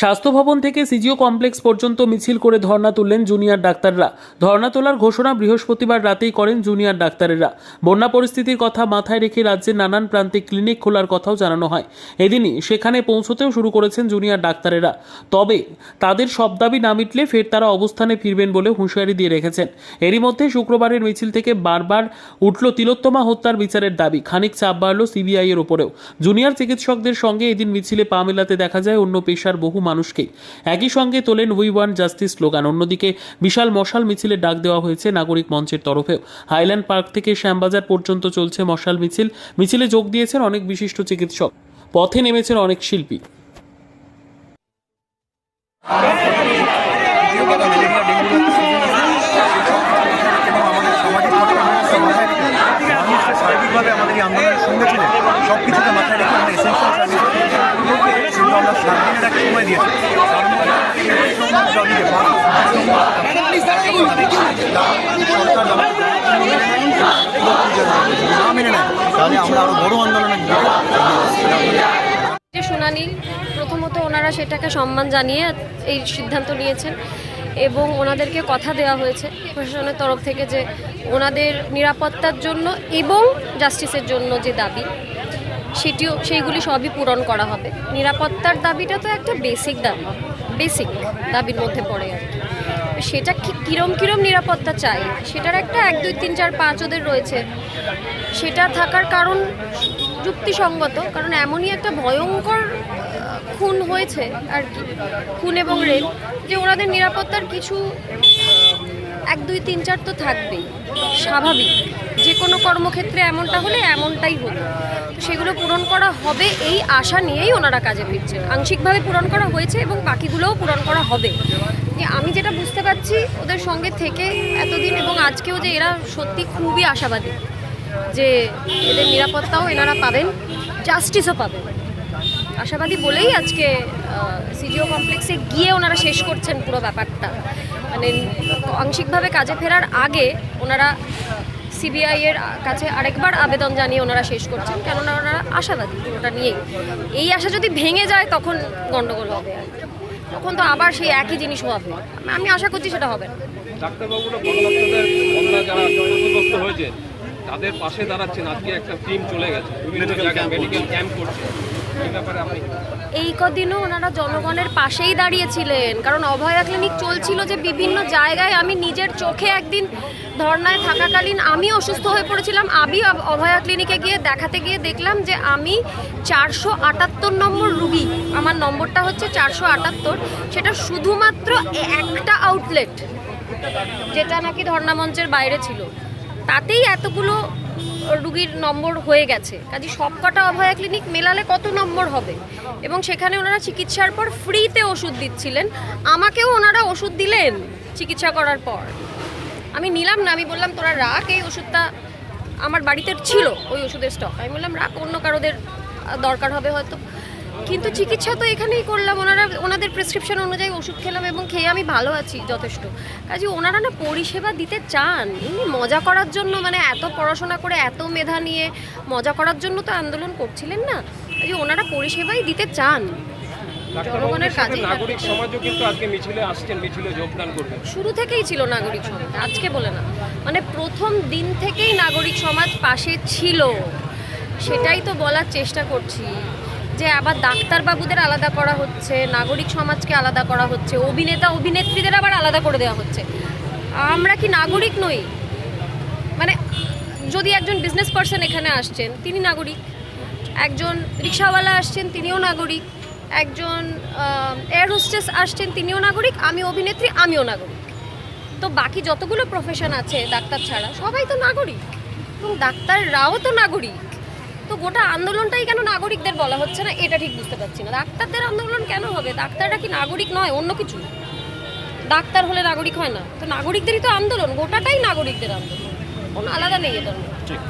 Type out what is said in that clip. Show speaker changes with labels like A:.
A: স্বাস্থ্য ভবন থেকে সিজিও কমপ্লেক্স পর্যন্ত মিছিল করে ধর্ণা তুললেন জুনিয়র ডাক্তাররা। ধর্ণা তোলার ঘোষণা বৃহস্পতিবার রাতেই করেন জুনিয়র ডাক্তারেরা। বন্যা পরিস্থিতির কথা মাথায় রেখে রাজ্যের নানান প্রান্তে ক্লিনিক খোলার কথাও জানানো হয়। এদিনই সেখানে পৌঁছতেও শুরু করেছেন জুনিয়র ডাক্তারেরা। তবে তাদের সব দাবি না মিটলে ফের তারা অবস্থানে ফিরবেন বলে হুঁশিয়ারি দিয়ে রেখেছেন। এরই মধ্যে শুক্রবারের মিছিল থেকে বারবার উঠল তিলোত্তমা হত্যার বিচারের দাবি। খানিক চাপ বাড়ল সিবিআই এর ওপরেও। জুনিয়র চিকিৎসকদের সঙ্গে এদিন মিছিলে পা মেলাতে দেখা যায়, অন্য পেশার বহু মানুষকেই। একই সঙ্গে তোলেন উই ওয়ান জাস্টিস স্লোগান। অন্যদিকে বিশাল মশাল মিছিলে ডাক দেওয়া হয়েছে নাগরিক মঞ্চের তরফেও। হাইল্যান্ড পার্ক থেকে শ্যামবাজার পর্যন্ত চলছে মশাল মিছিল। মিছিলে যোগ দিয়েছেন অনেক বিশিষ্ট চিকিৎসক। পথে নেমেছেন অনেক শিল্পী।
B: দ্বিতীয়ত ম্যালেরিয়া ডেঙ্গু
C: শুনানি, প্রথমত ওনারা সেটাকে সম্মান জানিয়ে এই সিদ্ধান্ত নিয়েছেন এবং ওনাদেরকে কথা দেওয়া হয়েছে প্রশাসনের তরফ থেকে যে ওনাদের নিরাপত্তার জন্য এবং জাস্টিসের জন্য যে দাবি সেটিও সেইগুলি সবই পূরণ করা হবে। নিরাপত্তার দাবিটা তো একটা বেসিক দাবি বেসিক দাবির মধ্যে পড়ে আর কি। সেটা কিরম কিরম নিরাপত্তা চাই? সেটার একটা এক, দুই, তিন, চার, পাঁচ ওদের রয়েছে। সেটা থাকার কারণ যুক্তিসঙ্গত, কারণ এমনই একটা ভয়ঙ্কর খুন হয়েছে আর কি। খুন এবং রেপ, যে ওনাদের নিরাপত্তার কিছু এক, দুই, তিন, চার তো থাকবেই। স্বাভাবিক। কোনো কর্মক্ষেত্রে এমনটা হলে এমনটাই হতো সেগুলো পূরণ করা হবে এই আশা নিয়েই ওনারা কাজে ফিরছে আংশিকভাবে পূরণ করা হয়েছে এবং বাকিগুলোও পূরণ করা হবে। আমি যেটা বুঝতে পারছি, ওদের সঙ্গে থেকে এতদিন এবং আজকেও যে এরা সত্যি খুবই আশাবাদী যে এদের নিরাপত্তাও এনারা পাবেন জাস্টিসও পাবেন। আশাবাদী বলেই আজকে সিজিও কমপ্লেক্সে গিয়ে ওনারা শেষ করছেন পুরো ব্যাপারটা। মানে আংশিকভাবে কাজে ফেরার আগে ওনারা সিবিআই এর কাছে আরেকবার আবেদন জানিয়ে ওনারা শেষ করছেন। কেননা ওনারা আশাবাদী পুরোটা নিয়েই। এই আশা যদি ভেঙে যায় তখন গন্ডগোল হবে। আর তখন তো আবার সেই একই জিনিস হবে। আমি আশা করছি সেটা হবে না।
D: ডাক্তারবাবুরা বন্যার্থদের বন্যা যারা ক্ষতিগ্রস্ত হয়েছে তাদের পাশে দাঁড়াচ্ছেন। আজকে একটা টিম চলে গেছে। বিভিন্ন জায়গায় মেডিকেল ক্যাম্প করছে। এই
C: কদিনও ওনারা জনগণের পাশেই দাঁড়িয়েছিলেন। কারণ অভয়া ক্লিনিক চলছিল যে বিভিন্ন জায়গায় আমি নিজের চোখে একদিন ধর্নায় থাকাকালীন আমি অসুস্থ হয়ে পড়েছিলাম। আমি অভয়া ক্লিনিকে গিয়ে দেখাতে গিয়ে দেখলাম যে আমি চারশো আটাত্তর নম্বর রুগী। আমার নম্বরটা হচ্ছে চারশো আটাত্তর। সেটা শুধুমাত্র একটা আউটলেট যেটা নাকি ধর্ণা মঞ্চের বাইরে ছিল। তাতেই এতগুলো রুগীর নম্বর হয়ে গেছে। কাজে সবকটা অভয়া ক্লিনিক মেলালে কত নম্বর হবে? এবং সেখানে ওনারা চিকিৎসার পর ফ্রিতে ওষুধ দিচ্ছিলেন। আমাকেও ওনারা ওষুধ দিলেন চিকিৎসা করার পর। আমি নিলাম না, আমি বললাম, তোরা রাখ, এই ওষুধটা আমার বাড়িতে ছিল, ওই ওষুধের স্টক আমি বললাম, রাখ, অন্য কারোদের দরকার হবে হয়তো। কিন্তু চিকিৎসা তো এখানেই করলাম। ওনারা ওনাদের প্রেসক্রিপশন অনুযায়ী ওষুধ খেলাম এবং খেয়ে আমি ভালো আছি যথেষ্ট। কাজে ওনারা না পরিষেবা দিতে চান। এমনি মজা করার জন্য মানে এত পড়াশোনা করে এত মেধা নিয়ে মজা করার জন্য তো আন্দোলন করছিলেন না। কাজে ওনারা পরিষেবাই দিতে চান। জনগণের
D: নাগরিক সমাজও কিন্তু আজকে মিছিলে আসছেন মিছিলে যোগদান করবেন।
C: শুরু থেকেই ছিল নাগরিক সমাজ আজকে বলে না। মানে প্রথম দিন থেকেই নাগরিক সমাজ পাশে ছিল। সেটাই তো বলার চেষ্টা করছি। যে আবার ডাক্তারবাবুদের আলাদা করা হচ্ছে, নাগরিক সমাজকে আলাদা করা হচ্ছে, অভিনেতা, অভিনেত্রীদের আবার আলাদা করে দেওয়া হচ্ছে। আমরা কি নাগরিক নই? মানে যদি একজন বিজনেস পার্সন এখানে আসছেন, তিনি নাগরিক। একজন রিক্সাওয়ালা আসছেন, তিনিও নাগরিক। একজন এয়ার হোস্টেস আসছেন, তিনিও নাগরিক। আমি অভিনেত্রী, আমিও নাগরিক। তো বাকি যতগুলো প্রফেশন আছে ডাক্তার ছাড়া, সবাই তো নাগরিক। এবং ডাক্তাররাও তো নাগরিক। তো গোটা আন্দোলনটাই কেন নাগরিকদের বলা হচ্ছে না? এটা ঠিক বুঝতে পারছি না। ডাক্তারদের আন্দোলন কেন হবে? ডাক্তাররা কি নাগরিক নয়, অন্য কিছু? ডাক্তার হলে নাগরিক হয় না। তো নাগরিকদেরই তো আন্দোলন, গোটাটাই নাগরিকদের আন্দোলন। কোনো আলাদা নেই ধরনের
D: ঠিক